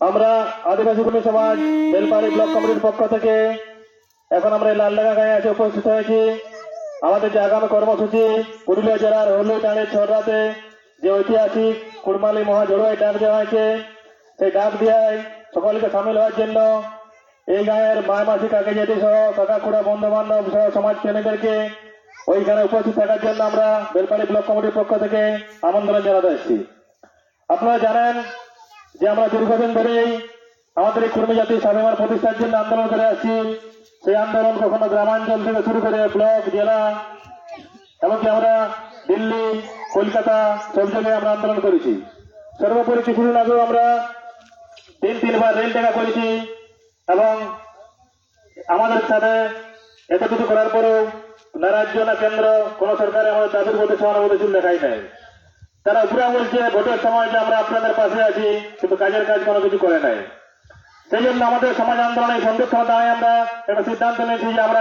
আমরা আদিবাসী কর্মী সমাজ, বেলপাড়ি ব্লক কমিটির পক্ষ থেকে এখন আমরা এই লালডাঙ্গা গায়ে এসে উপস্থিত হয়েছি। আমাদের যে আগামী কর্মসূচি, পুরুলিয়া জেলার হলুদাঁড়ি ছড়াতে যে ঐতিহাসিক কুড়মালি মহাঝড়োয় ডাক দেওয়া হয়েছে, সেই ডাক দেওয়ায় সকলকে সামিল হওয়ার জন্য এই গায়ের মায় মাসি কাকে যেতে সহ কাকা খুড়া বন্ধু বান্ধব সহ সমাজ প্রেমীদেরকে ওইখানে উপস্থিত থাকার জন্য আমরা বেলপাড়ি ব্লক কমিটির পক্ষ থেকে আমন্ত্রণ জানাতে এসেছি। আপনারা জানেন যে আমরা দীর্ঘদিন ধরেই আমাদের এই কর্মী জাতি স্বাভিমান প্রতিষ্ঠার জন্য আন্দোলন করে আসছি, সেই আন্দোলন কখনো গ্রামাঞ্চল থেকে শুরু করে ব্লক, জেলা, এমনকি আমরা দিল্লি, কলকাতা সব জায়গায় আমরা আন্দোলন করেছি। সর্বোপরি কিছুদিন আগেও আমরা তিন, তিনবার রেল দেখা করেছি এবং আমাদের সাথে এত কিছু করার পরেও না রাজ্য না কেন্দ্র কোন সরকারে আমাদের দাবির মধ্যে সহানুভূতি দেখাই নাই। তারা উপরে বলছে ভোটের সময় যে আমরা আপনাদের পাশে আছি, কিন্তু কাজের কাজ কোনো কিছু করে নাই। সেই জন্য আমাদের সমাজ আন্দোলনে সংরক্ষণ দাঁড়িয়ে আমরা, একটা সিদ্ধান্ত নিয়েছি যে আমরা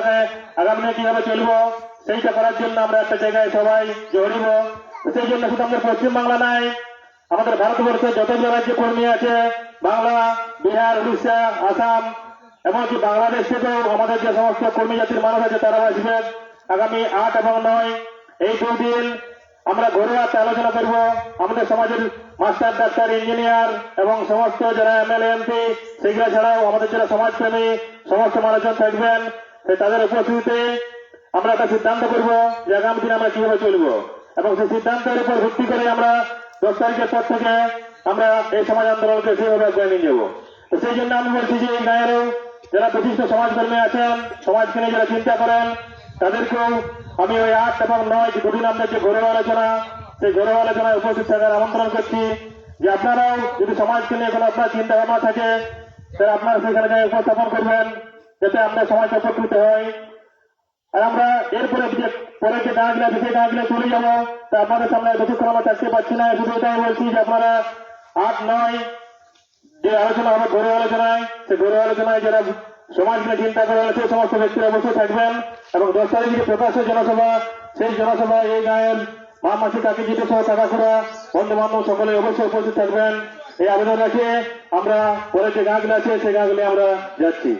আগামী কীভাবে চলবো, সেইটা করার জন্য আমরা একটা জায়গায় সবাই জড়িব। সেই জন্য শুধু আমাদের পশ্চিমবাংলা নাই, আমাদের ভারতবর্ষে যতগুলো রাজ্য কর্মী আছে, বাংলা, বিহার, উড়িষ্যা, আসাম, এমনকি বাংলাদেশ থেকেও আমাদের যে সমস্ত কর্মী জাতির মানুষ আছে তারা আসবেন আগামী আট এবং নয়, এই দুদিন আমরা ঘরোয়া আলোচনা করব। আমাদের সমাজের মাস্টার, ডাক্তার, ইঞ্জিনিয়ার এবং সমস্ত যারা এম এমএলএ এমপি সেগুলা ছাড়াও আমাদের যারা সমাজপ্রেমী, সমস্ত মানুষজন থাকবেন তাদের উপস্থিতিতে আমরা একটা সিদ্ধান্ত করব যে আগামী দিনে আমরা কীভাবে চলবো। এবং সেই সিদ্ধান্তের উপর ভিত্তি করে আমরা দশ তারিখের পর থেকে আমরা এই সমাজ আন্দোলনকে সেভাবে আগুয়ে নিয়ে যাব। তো সেই জন্য আমি বলছি যে এই গায়েরও যারা বিশিষ্ট সমাজকর্মী আছেন, সমাজকে নিয়ে যারা চিন্তা করেন তাদেরকেও আমি ওই আট এবং নয় যে দুদিন আমাদের যে গৌরব আলোচনা, সেই গৌরব আলোচনায় উপস্থিত থাকার আমন্ত্রণ করছি যে আপনারাও যদি সমাজকে নিয়ে কোনো আপনার চিন্তা ভাবনা থাকে, তাহলে আপনারা সেখানে যাই উপস্থাপন করবেন, যাতে আমরা সমাজ উপকৃত হয় আর আমরা এরপরে যে পরে যে আছে, সেই ডাকগুলো চলে যাব। তা আপনাদের সামনে বেশিক্ষণ আমরা থাকতে পারছি না। শুধু এটাই বলছি যে আপনারা আট, নয় যে আলোচনা হবে গৌরব আলোচনায়, সেই গৌরব আলোচনায় যারা সমাজ নিয়ে চিন্তা করা সেই সমস্ত ব্যক্তিরা বসে থাকবেন এবং দশ তারিখে প্রকাশ্য জনসভা, সেই জনসভা এই গায়ের মা মাসি কাকি জিতে সহ টাকাখোড়া বন্ধু বান্ধব সকলে অবশ্যই উপস্থিত থাকবেন। এই আবেদন রাখে আমরা পরে যে গাছগুলো আছে সেই গাছগুলি আমরা যাচ্ছি।